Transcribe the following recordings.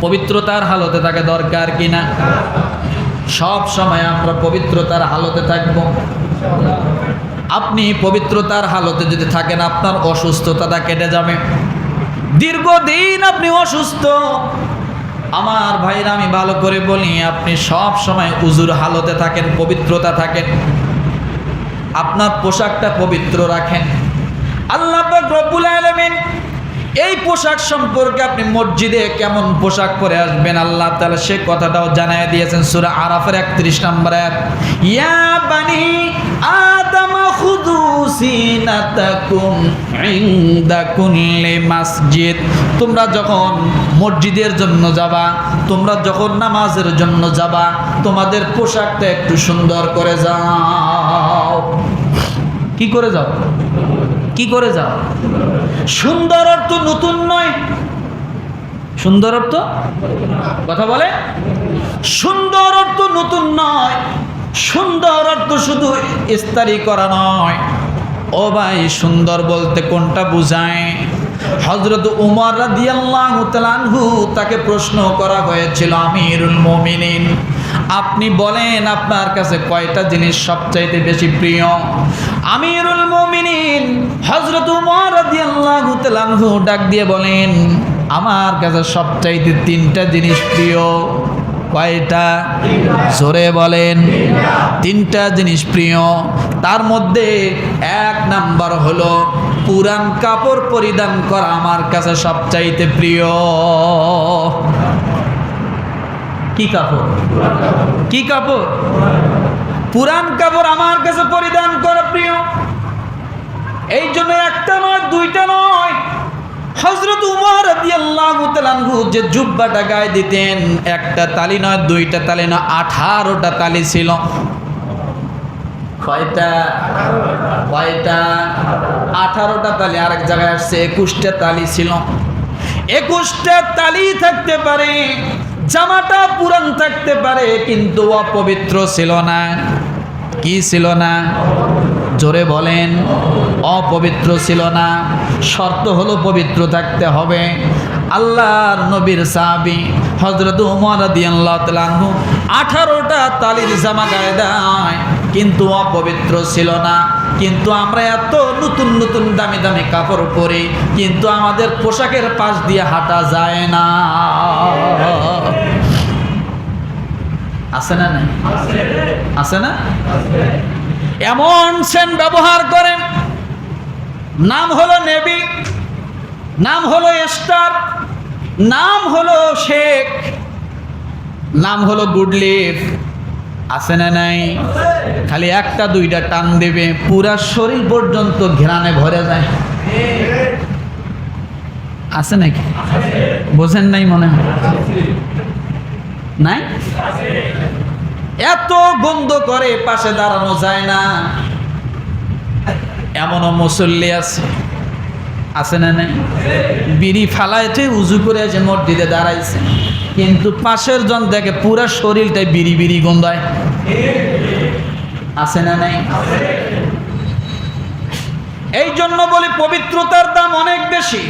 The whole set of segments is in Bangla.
পবিত্রতার হালতে থাকে দরকার কিনা সব সময় আমরা পবিত্রতার হালতে থাকব। আপনি পবিত্রতার হালতে যদি থাকেন, আপনার অসুস্থতাটা কেটে যাবে। দীর্ঘদিন আপনি অসুস্থ। আমার ভাইরা আমি ভালো করে বলি, আপনি সব সময় উজুর হালতে থাকেন, পবিত্রতা থাকেন। আপনার পোশাকটা পবিত্র রাখেন। আল্লাহ রব্বুল আলামিন এই পোশাক সম্পর্কে আপনি মসজিদে কেমন পোশাক পরে আসবেন? আল্লাহ তাআলা সে কথাটাও জানায় দিয়েছেন সূরা আরাফের 31 নম্বর আয়াত। ইয়া বানি আদম খুদু সিনাতাকুম ইনদা কুল্লি মসজিদ। তোমরা যখন মসজিদের জন্য যাবা, তোমরা যখন নামাজের জন্য যাবা, তোমাদের পোশাকটা একটু সুন্দর করে যাও। কি করে যাও? কি করে যাও? সুন্দর অর্থ নতুন নয়। সুন্দর অর্থ? কথা বলে? সুন্দর অর্থ নতুন নয়। সুন্দর অর্থ শুধু ইস্তারি করা নয়। ও ভাই, সুন্দর বলতে কোনটা বুঝায়? হজরত উমর রাদিয়াল্লাহু তাআলাহু তাকে প্রশ্ন করা হয়েছিল, আমিরুল মুমিনিন। আপনি বলেন আপনার কাছে কয়টা জিনিস সবচাইতে বেশি প্রিয়? আমিরুল মুমিনিন হজরত উমর রাদিয়াল্লাহু তাআলাহু ডাক দিয়ে বলেন, আমার কাছে সবচাইতে তিনটা জিনিস প্রিয়। কয়টা? জোরে বলেন, তিনটা জিনিস প্রিয়। তার মধ্যে এক নাম্বার হলো, পুরান কাপড় পরিধান করা আমার কাছে সবচাইতে প্রিয়। কি কাপড়? কি কাপড়? পুরান কাপড় আমার কাছে পরিধান করা প্রিয়। এই জন্য একটা নয়, দুইটা নয়। হজরত উমর তাআলাহু যে জুব্বাটা গায়ে দিতেন, একটা তালি নয়, দুইটা তালি নয়, আঠারোটা তালি ছিল। কয়টা? কয়টা? আঠারোটা তালি, আরেক জায়গায় আসছে, একুশটা তালি ছিল। একুশটা তালি থাকতে পারে। জামাটা পুরান থাকতে পারে, কিন্তু অপবিত্র ছিল না। কি ছিল না? জোরে বলেন, অপবিত্র ছিল না। শর্ত হলো পবিত্র থাকতে হবে। আল্লাহর নবীর সাহাবি হজরত উমর রাদিয়াল্লাহু তাআলা আনহু আঠারোটা তালির জামা গায়ে দেয়, কিন্তু অপবিত্র ছিল না। কিন্তু আমরা এত নতুন নতুন দামি দামি কাপড় পরি, কিন্তু আমাদের পোশাকের পাশ দিয়ে হাঁটা যায় না। আছে না নাই? আছে। না? এমন সেন ব্যবহার করেন। নাম হলো নেবি নাম হলো স্টার নাম হলো শেখ নাম হলো গুডলিফ। আছে না নাই? খালি একটা দুইটা টান দেবে পুরা শরীর পর্যন্ত ঘেরানে ভরে যায়। আছে নাকি? বোঝেন নাই মনে হয়? নাই? এত গন্ধ করে পাশে দাঁড়ানো যায় না। এমনও মুসল্লি আছে। আছে না নাই? বিড়ি ফালাইতে উজু করে আছে মসজিদে দাঁড়াইছে। কিন্তু পাশের জন দেখে পুরা শরীরটাই বিড়ি বিড়ি গন্ধায়। আছে না নাই? এই জন্য বলি পবিত্রতার দাম অনেক বেশি।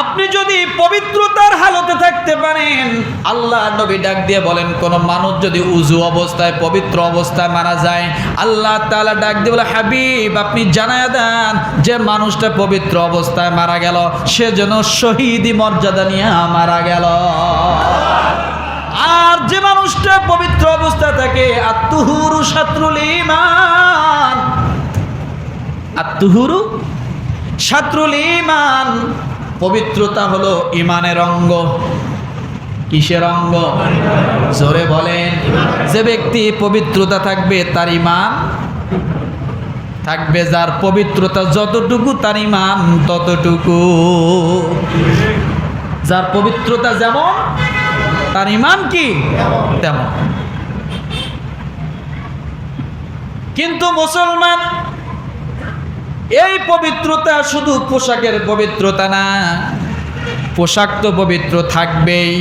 আপনি যদি পবিত্রতার হালতে থাকতে পারেন, আল্লাহ নবী ডাক দিয়ে বলেন, কোন মানুষ যদি উজু অবস্থায়, পবিত্র অবস্থায় মারা যায়, আল্লাহ তাআলা ডাক দিয়ে বলে, হাবিব, আপনি জানায় দেন যে মানুষটা পবিত্র অবস্থায় মারা গেল, সে যেন শহীদি মর্যাদা নিয়ে মারা গেল। আর যে মানুষটা পবিত্র অবস্থায় থাকে, আত্মহুরু শাত্রুল ইমান আত্মহুরু শাত্রুল ইমান পবিত্রতা হলো ইমানের অঙ্গ। কিসের অঙ্গ? জোরে বলেন। যে ব্যক্তি পবিত্রতা থাকবে, তার ইমান থাকবে। যার পবিত্রতা যতটুকু, তার ইমান ততটুকু। যার পবিত্রতা যেমন, তার ইমান কি? তেমন। কিন্তু মুসলমান এই পবিত্রতা শুধু পোশাকের পবিত্রতা না, পোশাক তো পবিত্র থাকবেই।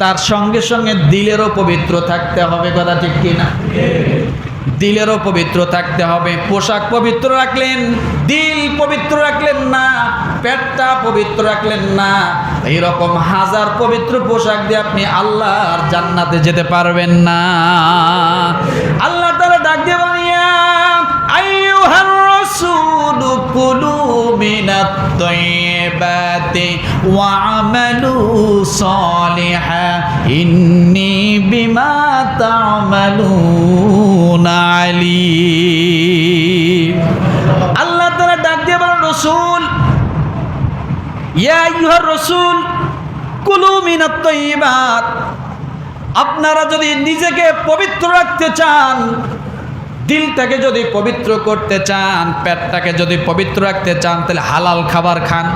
তার সঙ্গে সঙ্গে দিলেরও পবিত্র থাকতে হবে, কথা ঠিক কিনা দিলেরও পবিত্র থাকতে হবে। পোশাক পবিত্র রাখলেন, দিল পবিত্র রাখলেন না, পেটটা পবিত্র রাখলেন না। এইরকম হাজার পবিত্র পোশাক দিয়ে আপনি আল্লাহর জান্নাতে যেতে পারবেন না। আল্লাহ তারা ডাক দিয়ে বানিয়া আইয়ুহার রাসূলু আল্লাহ তাআলা ডাক দিয়ে বলেন, রাসূল রাসূল, কুলু মিনাত তাইয়্যিবাত আপনারা যদি নিজেকে পবিত্র রাখতে চান দিলটাকে যদি পবিত্র করতে চান, পেটটাকে যদি পবিত্র রাখতে চান, তাহলে হালাল খাবার খান।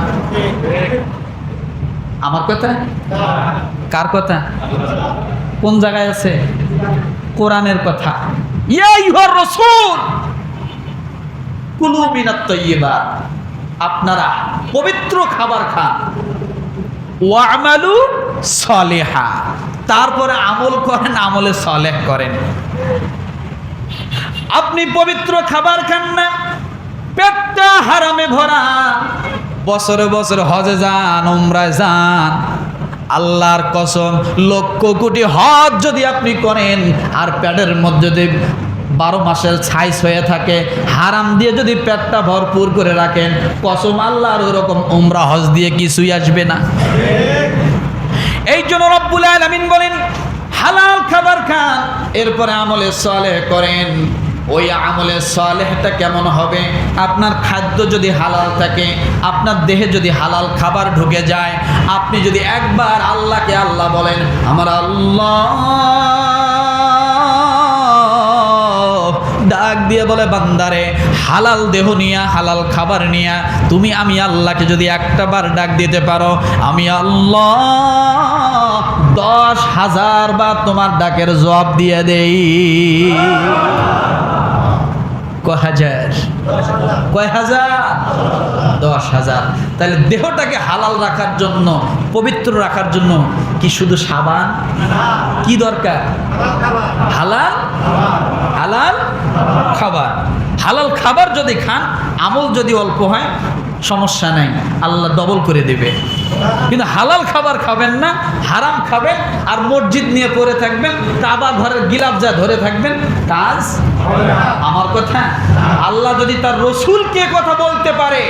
আমার কথা? কার কথা? কোন জায়গায় আছে? কোরআনের কথা। আপনারা পবিত্র খাবার খান। ওয়ামালু সলেহা। তারপরে আমল করেন, আমলে সলেহ করেন। আপনি পবিত্র খাবার খান না, পেটটা হারামে ভরা। বছরে বছরে হজে যান, উমরায় যান। আল্লাহর কসম, লক্ষ কোটি হজ যদি আপনি করেন, আর পেটের মধ্যে যদি বারো মাসের ছাইস হয়ে থাকে, হারাম দিয়ে যদি পেটটা ভরপুর করে রাখেন, কসম আল্লাহর ওরকম উমরা হজ দিয়ে কিছুই আসবে না। এই জন্য রব্বুল আলামিন বলেন, হালাল খাবার খান, এরপরে আমলে সলে করেন। ওই আমলের সলেহটা কেমন হবে? আপনার খাদ্য যদি হালাল থাকে, আপনার দেহে যদি হালাল খাবার ঢুকে যায়, আপনি যদি একবার আল্লাহকে আল্লাহ বলেন, আমার আল্লাহ ডাক দিয়ে বলে, বান্দারে, হালাল দেহ নিয়া, হালাল খাবার নিয়া, তুমি আমি আল্লাহকে যদি একটা বার ডাক দিতে পারো, আমি আল্লাহ দশ হাজার বার তোমার ডাকের জবাব দিয়ে দেই। কয় হাজার কয় হাজার দশ হাজার তাহলে দেহটাকে হালাল রাখার জন্য, পবিত্র রাখার জন্য কি শুধু সাবান? কি দরকার? হালাল? হালাল খাবার। হালাল খাবার যদি খান, আমল যদি অল্প হয় সমস্যা নাই, আল্লাহ ডবল করে দেবে। কিন্তু হালাল খাবার খাবেন না, হারাম খাবেন, আর মসজিদ নিয়ে পড়ে থাকবেন, কাবা ঘরের গিলাপ যা ধরে থাকবেন, কাজ আমার কথা, আল্লাহ যদি তার রসুলকে কথা বলতে পারে,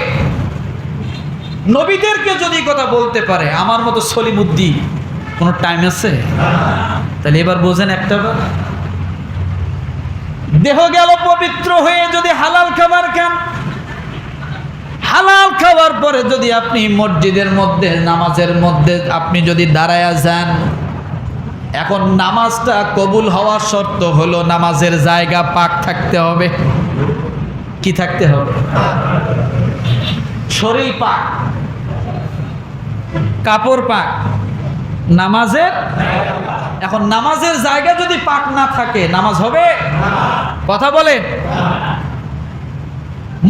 নবীদেরকে যদি কথা বলতে পারে, আমার মতো সলিমুদ্দি কোনো টাইম আছে? তাহলে এবার বোঝেন একটা বার। দেহ গেল পবিত্র হয়ে যদি হালাল খাবার খান হালাল খাওয়ার পরে যদি আপনি মসজিদের মধ্যে, নামাজের মধ্যে আপনি যদি দাঁড়ায়া যান, এখন নামাজটা কবুল হওয়ার শর্ত হলো নামাজের জায়গা পাক থাকতে হবে। কি থাকতে হবে? শরীর পাক। কাপড় পাক। নামাজের, এখন নামাজের জায়গা যদি পাক না থাকে, নামাজ হবে? কথা বলেন।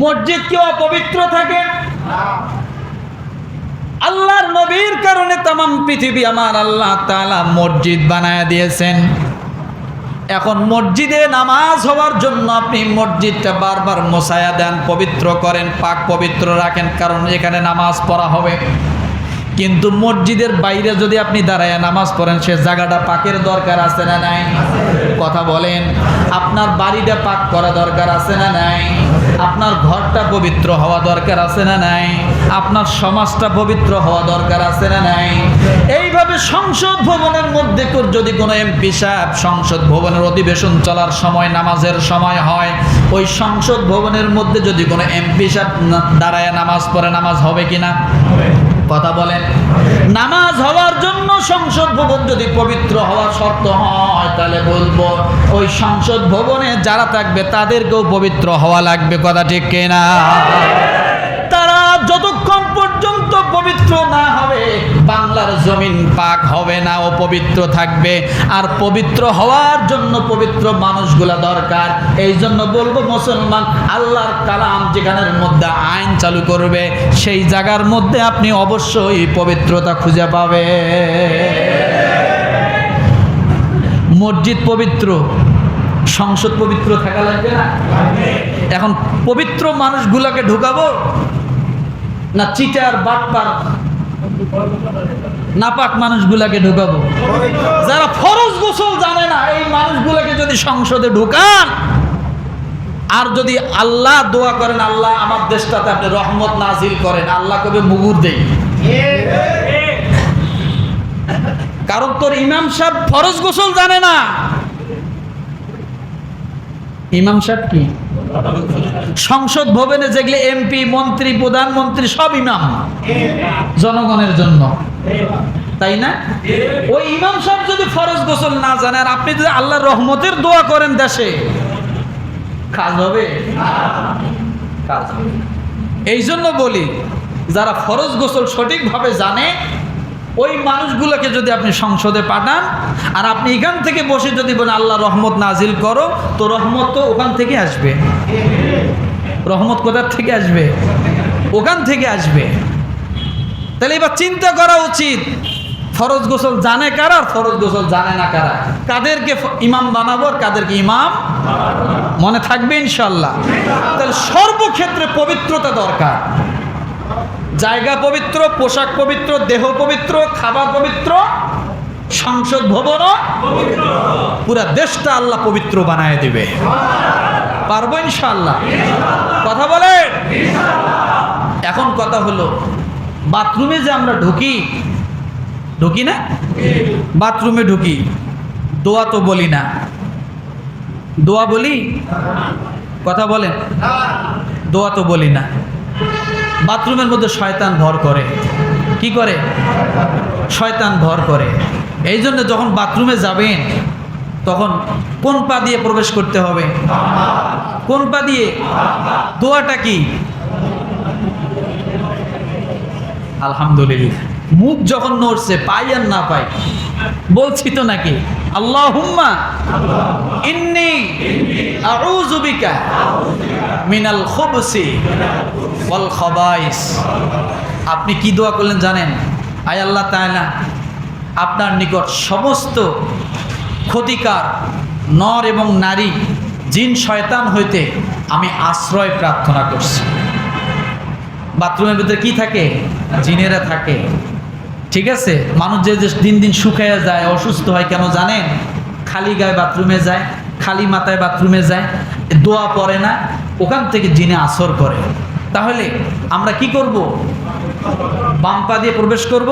মসজিদ কি অপবিত্র থাকে? আল্লাহর নবীর কারণে তাম পৃথিবী আমার আল্লাহ তাআলা মসজিদ বানায় দিয়েছেন। এখন মসজিদে নামাজ হওয়ার জন্য আপনি মসজিদটা বারবার মোসায়া দেন পবিত্র করেন পাক পবিত্র রাখেন কারণ এখানে নামাজ পড়া হবে। কিন্তু মসজিদের বাইরে যদি আপনি দাঁড়ায় নামাজ পড়েন সে জায়গাটা পাকের দরকার আছে না নাই? কথা বলেন। আপনার বাড়িটা পাক করা দরকার আছে না নাই? আপনার ঘরটা পবিত্র হওয়া দরকার আছে না নাই? আপনার সমাজটা পবিত্র হওয়া দরকার আছে না নাই? এইভাবে সংসদ ভবনের মধ্যে যদি কোনো এমপি সাহেব সংসদ ভবনের অধিবেশন চলার সময়, নামাজের সময় হয়, ওই সংসদ ভবনের মধ্যে যদি কোনো এমপি সাহেব দাঁড়ায় নামাজ পড়ে, নামাজ হবে কিনা? কথা বলেন। নামাজ হওয়ার জন্য সংসদ ভবন যদি পবিত্র হওয়ার শর্ত হয়, তাহলে বলব, ওই সংসদ ভবনে যারা থাকবে, তাদেরকেও পবিত্র হওয়া লাগবে, কথা ঠিক কেনা? তারা যতক্ষণ পর্যন্ত পবিত্র না জমিন পাক হবে না, ও পবিত্র থাকবে। আর পবিত্র হওয়ার জন্য পবিত্র মানুষগুলা দরকার। এই জন্য বলব, মুসলমান আল্লাহর কালাম যেখানের মধ্যে আইন চালু করবে, সেই জায়গার মধ্যে আপনি অবশ্যই পবিত্রতা খুঁজে পাবে মসজিদ পবিত্র, সংসদ পবিত্র থাকা লাগবে না? এখন পবিত্র মানুষগুলোকে ঢুকাবো? না চিটার, বাটপার নাপাক মানুষগুলাকে ঢুকাবো। যারা ফরজ গোসল জানে না, এই মানুষগুলোকে যদি সংসদে ঢুকান, আর যদি আল্লাহ দোয়া করেন, আল্লাহ আমার দেশটাতে আপনি রহমত নাজিল করেন, আল্লাহ কবে মুগুর দেই কারণ তোর ইমাম সাহেব ফরজ গোসল জানে না। ইমাম সাহেব কি? সংসদ ভবনে যেগুলি এমপি মন্ত্রী, প্রধানমন্ত্রী, সব ইমাম। জনগণের জন্য। তাই না? ওই ইমাম সাহেব যদি ফরজ গোসল না জানে, আর আপনি যদি আল্লাহর রহমতের দোয়া করেন দেশে, কাজ হবে? কাজ হবে। এই জন্য বলি, যারা ফরজ গোসল সঠিকভাবে জানে ওই মানুষগুলোকে যদি আপনি সংসদে পাঠান, আর আপনি এখান থেকে বসে যদি বলেন, আল্লাহ রহমত নাজিল করো, তো রহমত তো ওখান থেকে আসবে। রহমত কোথার থেকে আসবে? ওখান থেকে আসবে। তাহলে এবার চিন্তা করা উচিত, ফরজ গোসল জানে কারা আর ফরজ গোসল জানে না কারা? কাদেরকে ইমাম বানাবো কাদেরকে ইমাম মনে থাকবে ইনশাল্লাহ তাহলে সর্বক্ষেত্রে পবিত্রতা দরকার। জায়গা পবিত্র, পোশাক পবিত্র, দেহ পবিত্র, খাবার পবিত্র, সংসদ ভবন পুরা দেশটা আল্লাহ পবিত্র বানায় দিবে। পারব ইনশাল্লাহ কথা বলে এখন কথা হলো, বাথরুমে যে আমরা ঢুকি ঢুকি না? বাথরুমে ঢুকি, দোয়া তো বলি না। দোয়া বলি? কথা বলেন? দোয়া তো বলি না। বাথরুমের মধ্যে শয়তান ভর করে। কি করে? শয়তান ভর করে। এই জন্য যখন বাথরুমে যাবেন, তখন কোন পা দিয়ে প্রবেশ করতে হবে? কোন পা দিয়ে? দোয়াটা কি? আলহামদুলিল্লাহ। মুখ যখন নড়ছে, পাই আর না পাই, বলছি তো নাকি আল্লাহ হুম্মা ইন্নি আউযু বিকা মিনাল খুবসি। ওয়াল খবাইস। আপনি কি দোয়া করলেন জানেন? আয় আল্লাহ তাআলা, আপনার নিকট সমস্ত ক্ষতিকার নর এবং নারী, জিন, শয়তান হইতে আমি আশ্রয় প্রার্থনা করছি। বাথরুমের ভিতরে কি থাকে? জিনেরা থাকে। ঠিক আছে? মানুষ যে যে দিন দিন শুকাইয়া যায়, অসুস্থ হয় কেন জানেন? খালি গায়ে বাথরুমে যায়, খালি মাথায় বাথরুমে যায়, দোয়া পড়ে না, ওখান থেকে জিনে আসর করে। তাহলে আমরা কি করব? বাম পা দিয়ে প্রবেশ করব।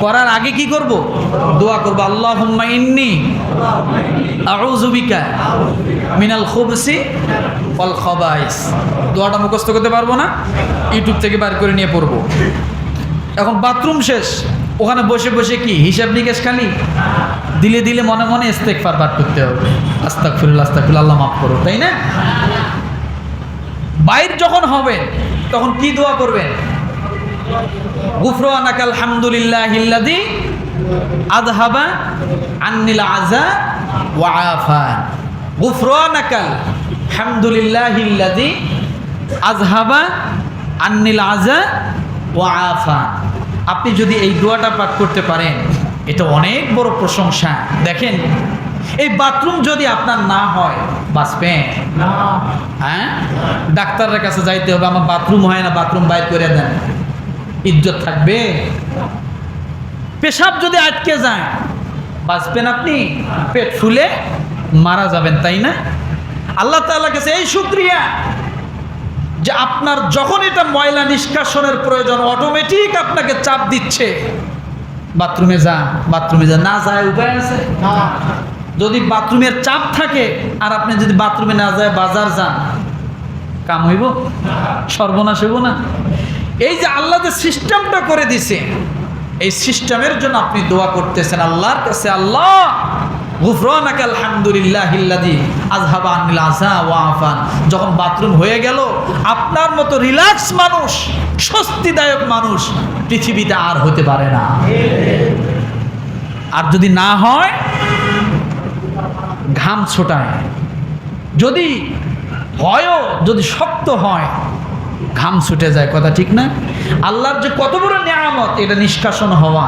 করার আগে কি করব? দোয়া করব। আল্লাহ ইন্নি আউজুবিকা মিনাল খুবসি অল খবাইস। দোয়াটা মুখস্থ করতে পারব না। ইউটিউব থেকে বার করে নিয়ে পড়ব। এখন বাথরুম শেষ। ওখানে বসে বসে কি? হিসাব নিকেশ খালি? দিলে দিলে মনে মনে ইস্তেকফার পাঠ করতে হবে। আস্তাক ফিরুল আস্তাক আল্লাহ মাফ করো, তাই না? বাইর যখন হবে তখন কি দোয়া করবেন? গুফরানাক আলহামদুলিল্লাহ ইল্লাযী আযহাবা আন্নিল আযা ওয়া আফান গুফরানাক আলহামদুলিল্লাহ ইল্লাযী আযহাবা আন্নিল আযা ওয়া আফান আপনি যদি এই দোয়াটা পাঠ করতে পারেন, এটা অনেক বড় প্রশংসা। দেখেন, এই বাথরুম যদি আপনার না হয় বাঁচবেন হ্যাঁ? ডাক্তারের কাছে যাইতে হবে, আমার বাথরুম হয় না, বাথরুম বাইর করে দেন। ইজ্জত থাকবে? পেশাব যদি আটকে যায়, বাঁচবেন আপনি? পেট ফুলে মারা যাবেন, তাই না? আল্লাহ তাআলা কাছে এই শুক্রিয়া যে আপনার যখন এটা ময়লা নিষ্কাশনের প্রয়োজন অটোমেটিক আপনাকে চাপ দিচ্ছে। বাথরুমে যা বাথরুমে যা না যায়, উপায় আছে? যদি বাথরুমের চাপ থাকে, আর আপনি যদি বাথরুমে না যায়, বাজার যান, কাম হইব? সর্বনাশ হইব না? এই যে আল্লাহ যে সিস্টেমটা করে দিছে, এই সিস্টেমের জন্য আপনি দোয়া করতেছেন, আল্লাহর কাছে আল্লাহ, গুফরানাক আলহামদুলিল্লাহ ইল্লাযী আযহাবা আনিল আযা ওয়া আফান। যখন বাথরুম হয়ে গেল, আপনার মতো রিল্যাক্স মানুষ, স্বস্তিদায়ক মানুষ পৃথিবীতে আর হতে পারে না। আর যদি না হয় ঘাম ছোটায়। যদি হয়ও যদি শক্ত হয়, ঘাম ছুটে যায়, কথা ঠিক না? আল্লাহর যে কত বড় নিয়ামত, এটা নিষ্কাশন হওয়া,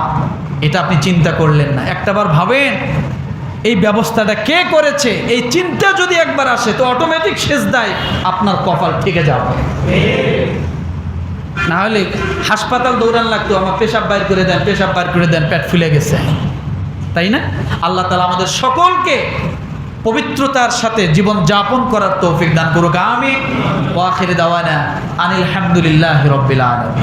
এটা আপনি চিন্তা করলেন না। একটাবার ভাবেন, এই ব্যবস্থাটা কে করেছে? এই চিন্তা যদি একবার আসে, তো অটোমেটিক শেষ দেয় আপনার কপাল ঠিক যাবে। না হলে হাসপাতাল দৌড়ান লাগতো, আমার পেশাব বাইর করে দেন, পেশাব বাইর করে দেন, পেট ফুলে গেছে। তাই না? আল্লাহ তালা আমাদের সকলকে পবিত্রতার সাথে জীবন যাপন করার তৌফিক দান করুক আমি ওয়াখির দাওয়ানা আনিল হামদুলিল্লাহ রব্বিল আলমী